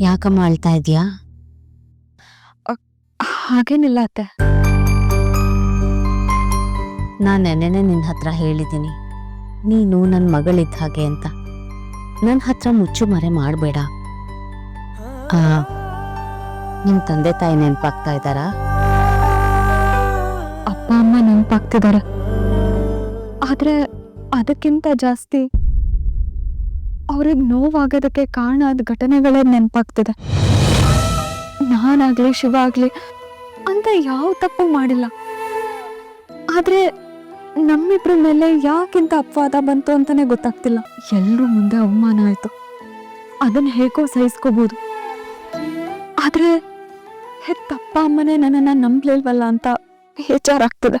ಯಾಕಮ್ಮ ಅಳ್ತಾ ಇದೆಯಾ? ಹಾಗೇನಿಲ್ಲ ಅತ್ತೆ. ನಾನು ನೆನ್ನೆನೆ ನಿನ್ನ ಹತ್ರ ಹೇಳಿದ್ದೀನಿ ನೀನು ನನ್ನ ಮಗಳಿದ್ದ ಹಾಗೆ ಅಂತ. ನನ್ನ ಹತ್ರ ಮುಚ್ಚು ಮರೆ ಮಾಡಬೇಡ. ನಿಮ್ಮ ತಂದೆ ತಾಯಿ ನೆನಪಾಗ್ತಾ ಇದ್ದಾರಾ? ಅಪ್ಪ ಅಮ್ಮ ನೆನಪಾಗ್ತಿದ್ದಾರೆ. ಆದರೆ ಅದಕ್ಕಿಂತ ಜಾಸ್ತಿ ಅವ್ರಿಗೆ ನೋವಾಗೋದಕ್ಕೆ ಕಾರಣ ಆದ ಘಟನೆಗಳೇ ನೆನಪಾಗ್ತಿದೆ. ನಾನಾಗ್ಲಿ, ಶಿವ ಆಗ್ಲಿ, ಅಂತ ಯಾವ ತಪ್ಪು ಮಾಡಿಲ್ಲ. ಆದ್ರೆ ನಮ್ಮಿಬ್ರ ಮೇಲೆ ಯಾಕಿಂತ ಅಪವಾದ ಬಂತು ಅಂತಾನೆ ಗೊತ್ತಾಗ್ತಿಲ್ಲ. ಎಲ್ಲರೂ ಮುಂದೆ ಅವಮಾನ ಆಯ್ತು. ಅದನ್ನ ಹೇಗೋ ಸಹಿಸ್ಕೋಬಹುದು ಆದ್ರೆ ಹೆತ್ತಪ್ಪ ಅಮ್ಮನೇ ನನ್ನನ್ನ ನಂಬ್ಲಿಲ್ವಲ್ಲ ಅಂತ ಬೇಜಾರಾಗ್ತದೆ.